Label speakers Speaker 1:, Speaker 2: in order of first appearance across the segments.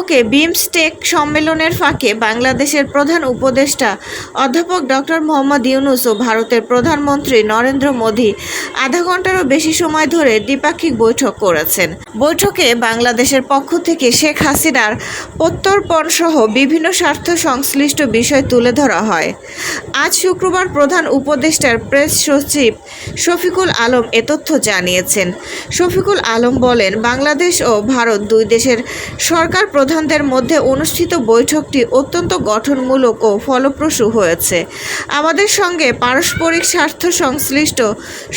Speaker 1: ব্যাংককে বিমস্টেক সম্মেলনের ফাঁকে বাংলাদেশের প্রধান উপদেষ্টা অধ্যাপক ডক্টর মোহাম্মদ ইউনুস ও ভারতের প্রধানমন্ত্রী নরেন্দ্র মোদী আধা ঘন্টারও বেশি সময় ধরে দ্বিপাক্ষিক বৈঠক করেছেন। বৈঠকে বাংলাদেশের পক্ষ থেকে শেখ হাসিনার প্রত্যর্পণ সহ বিভিন্ন স্বার্থ সংশ্লিষ্ট বিষয় তুলে ধরা হয়। আজ শুক্রবার প্রধান উপদেষ্টার প্রেস সচিব শফিকুল আলম এ তথ্য জানিয়েছেন। শফিকুল আলম বলেন, বাংলাদেশ ও ভারত দুই দেশের সরকার প্রধানদের মধ্যে অনুষ্ঠিত বৈঠকটি অত্যন্ত গঠনমূলক ও ফলপ্রসূ হয়েছে। আমাদের সঙ্গে পারস্পরিক স্বার্থ সংশ্লিষ্ট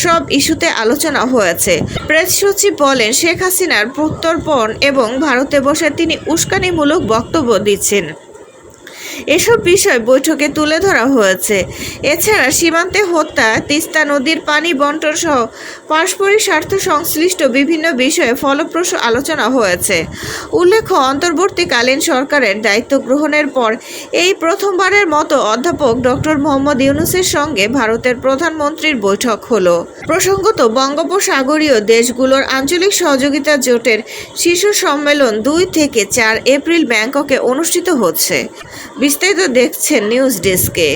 Speaker 1: সব ইস্যুতে আলোচনা হয়েছে। প্রেস সচিব বলেন, শেখ হাসিনার প্রত্যর্পণ এবং ভারতে বসে তিনি উস্কানিমূলক বক্তব্য দিচ্ছেন। এসব বিষয় বৈঠকে তুলে ধরা হয়েছে। এছাড়া সীমান্তে হত্যা, তিস্তা নদীর পানি বন্টন সহ পারস্পরিক স্বার্থ সংশ্লিষ্ট বিভিন্ন বিষয়ে ফলপ্রসূ আলোচনা হয়েছে। উল্লেখ্য, অন্তর্বর্তীকালীন সরকারের দায়িত্ব গ্রহণের পর এই প্রথমবারের মতো অধ্যাপক ডক্টর মোহাম্মদ ইউনুসের সঙ্গে ভারতের প্রধানমন্ত্রীর বৈঠক হলো। প্রসঙ্গত, বঙ্গোপসাগরীয় দেশগুলোর আঞ্চলিক সহযোগিতা জোটের শীর্ষ সম্মেলন দুই থেকে চার এপ্রিল ব্যাংককে অনুষ্ঠিত হচ্ছে। বিস্তারিত দেখছেন নিউজ ডেস্কে